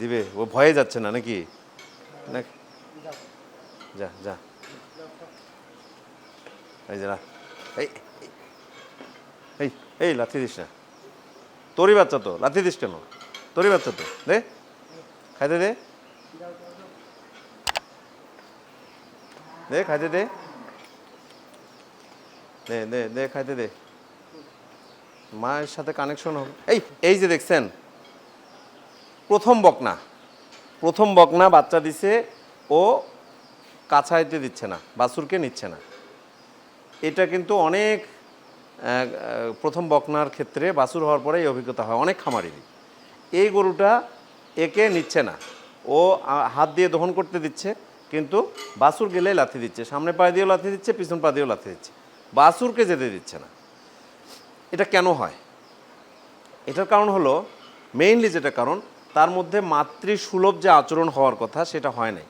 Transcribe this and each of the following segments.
দিবে, ও ভয়ে যাচ্ছে না নাকি? যা যা। এই যা এই এই লাথি দিস না। তোরই বাচ্চা তো, লাথি দিস কেন? তোরই বাচ্চা তো, দে। খাইতে দে দে। খাইতে দে দে। দে দে খাইতে দে মায়ের সাথে কানেকশন হবে। এই এই যে দেখছেন প্রথম বকনা। প্রথম বকনা বাচ্চা দিছে, ও কাছাইতে দিচ্ছে না, বাছুরকে নিচ্ছে না। এটা কিন্তু অনেক প্রথম বকনার ক্ষেত্রে বাছুর হওয়ার পরে এই অভিজ্ঞতা হয়, অনেক খামারেরই এই গরুটা একে নিচ্ছে না। ও হাত দিয়ে দহন করতে দিচ্ছে, কিন্তু বাসুর গেলে লাথি দিচ্ছে। সামনে পা দিয়েও লাথি দিচ্ছে, পিছন পা দিয়েও লাথি দিচ্ছে। বাসুরকে যেতে দিচ্ছে না। এটা কেন হয়? এটার কারণ হলো মেইনলি যেটা কারণ তার মধ্যে মাতৃসুলভ যে আচরণ হওয়ার কথা সেটা হয় নাই।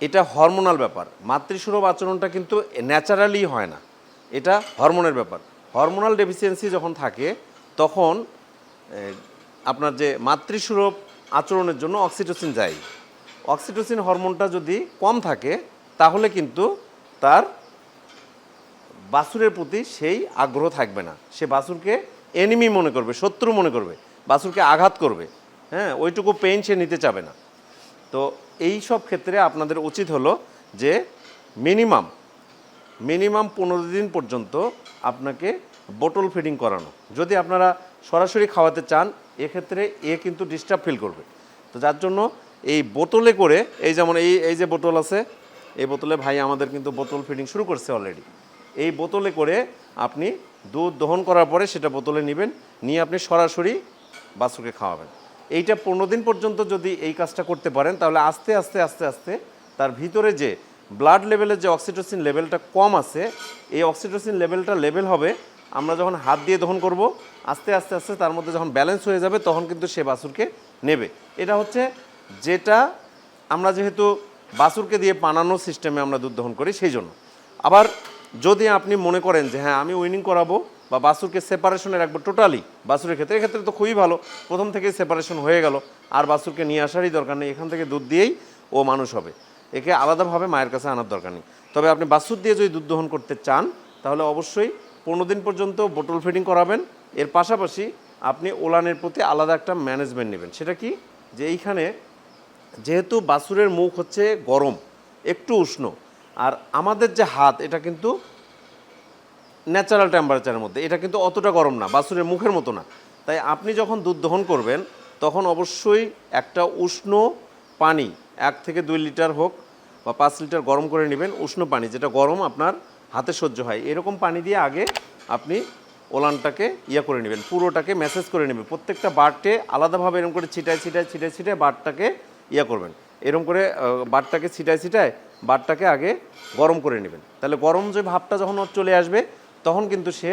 এটা হরমোনাল ব্যাপার। মাতৃসুলভ আচরণটা কিন্তু ন্যাচারালি হয় না। এটা হরমোনের ব্যাপার। হরমোনাল ডেফিসিয়েন্সি যখন থাকে, তখন আপনার যে মাতৃসুলভ আচরণের জন্য অক্সিটোসিন যায়। অক্সিটোসিন হরমোনটা যদি কম থাকে, তাহলে কিন্তু তার বাসুরের প্রতি সেই আগ্রহ থাকবে না। সে বাসুরকে এনিমি মনে করবে, শত্রু মনে করবে, বাসুরকে আঘাত করবে। হ্যাঁ ওইটুকু পেইন সে নিতে চাবে না। তো এই সব ক্ষেত্রে আপনাদের উচিত হলো যে মিনিমাম মিনিমাম পনেরো দিন পর্যন্ত আপনাকে বোটল ফিডিং করানো। যদি আপনারা সরাসরি খাওয়াতে চান, এক্ষেত্রে এ কিন্তু ডিস্টার্ব ফিল করবে। তো যার জন্য এই বোতলে করে, এই যেমন এই এই যে বোতল আছে, এই বোতলে ভাই আমাদের কিন্তু বোতল ফিডিং শুরু করছে অলরেডি এই বোতলে করে আপনি দুধ দহন করার পরে সেটা বোতলে নেবেন, নিয়ে আপনি সরাসরি বাছুরকে খাওয়াবেন। এইটা পনেরো দিন পর্যন্ত যদি এই কাজটা করতে পারেন, তাহলে আস্তে আস্তে আস্তে আস্তে তার ভিতরে যে ব্লাড লেভেলের যে অক্সিটোসিন লেভেলটা কম আছে, এই অক্সিটোসিন লেভেলটা লেভেল হবে, আমরা যখন হাত দিয়ে দহন করব, আস্তে আস্তে আস্তে তার মধ্যে যখন ব্যালেন্স হয়ে যাবে, তখন কিন্তু সে বাছুরকে নেবে। এটা হচ্ছে যেটা আমরা যেহেতু বাছুরকে দিয়ে বানানো সিস্টেমে আমরা দুধ দহন করি, সেই জন্য। আবার যদি আপনি মনে করেন যে হ্যাঁ আমি উইনিং করাবো বা বাছুরকে সেপারেশনে রাখব টোটালি বাছুরের ক্ষেত্রে, এক্ষেত্রে তো খুবই ভালো। প্রথম থেকেই সেপারেশন হয়ে গেল। আর বাসুরকে নিয়ে আসারই দরকার নেই। এখান থেকে দুধ দিয়েই ও মানুষ হবে। একে আলাদাভাবে মায়ের কাছে আনার দরকার নেই। তবে আপনি বাসুর দিয়ে যদি দুধ দহন করতে চান, তাহলে অবশ্যই পনেরো দিন পর্যন্ত বোটল ফিডিং করাবেন। এর পাশাপাশি আপনি ওলানের প্রতি আলাদা একটা ম্যানেজমেন্ট নেবেন। সেটা কি? যে এইখানে যেহেতু বাছুরের মুখ হচ্ছে গরম, একটু উষ্ণ, আর আমাদের যে হাত, এটা কিন্তু ন্যাচারাল টেম্পারেচারের মধ্যে। এটা কিন্তু অতটা গরম না, বাছুরের মুখের মতো না। তাই আপনি যখন দুধ দহন করবেন, তখন অবশ্যই একটা উষ্ণ পানি, এক থেকে দুই লিটার হোক বা পাঁচ লিটার গরম করে নেবেন, উষ্ণ পানি, যেটা গরম আপনার হাতে সহ্য হয়। এরকম পানি দিয়ে আগে আপনি ওলানটাকে ইয়া করে নেবেন, পুরোটাকে মেসেজ করে নেবেন। প্রত্যেকটা বারটে আলাদাভাবে এরকম করে ছিটায় ছিটায় ছিটায় ছিটায় বারটাকে ইয়া করবেন। এরকম করে বারটাকে ছিটায় ছিটায় বারটাকে আগে গরম করে নেবেন। তাহলে গরম যে ভাবটা যখন চলে আসবে তখন কিন্তু সে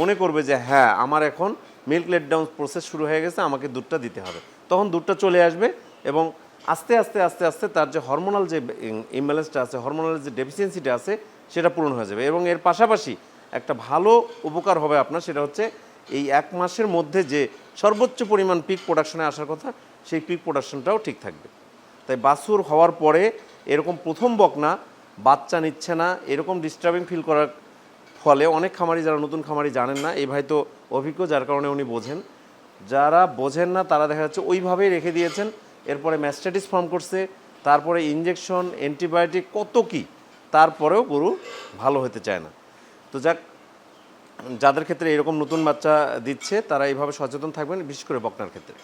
মনে করবে যে হ্যাঁ আমার এখন মিল্ক লেট ডাউন প্রসেস শুরু হয়ে গেছে, আমাকে দুধটা দিতে হবে। তখন দুধটা চলে আসবে এবং আস্তে আস্তে আস্তে আস্তে তার যে হরমোনাল যে ইমব্যালেন্সটা আছে হরমোনাল যে ডেফিসিয়েন্সিটা আছে, সেটা পূরণ হয়ে যাবে এবং এর পাশাপাশি একটা ভালো উপকার হবে আপনার, সেটা হচ্ছে এই এক মাসের মধ্যে যে সর্বোচ্চ পরিমাণ পিক প্রোডাকশনে আসার কথা, সেই পিক প্রোডাকশনটাও ঠিক থাকবে। তাই বাছুর হওয়ার পরে এরকম প্রথম বকনা, বাচ্চা নিচ্ছে না, এরকম ডিস্টার্বিং ফিল করার ফলে অনেক খামারি যারা নতুন খামারি জানেন না, এই ভাই তো অভিজ্ঞ, যার কারণে উনি বোঝেন। যারা বোঝেন না, তারা দেখা যাচ্ছে ওইভাবেই রেখে দিয়েছেন। এরপরে ম্যাস্টাইটিস ফর্ম করছে, তারপরে ইনজেকশন, অ্যান্টিবায়োটিক, কত কি, তারপরেও গরু ভালো হতে চায় না। তো যাক, যাদের ক্ষেত্রে এরকম নতুন বাচ্চা দিচ্ছে, তারা এইভাবে সচেতন থাকবেন, বিশেষ করে বকনার ক্ষেত্রে।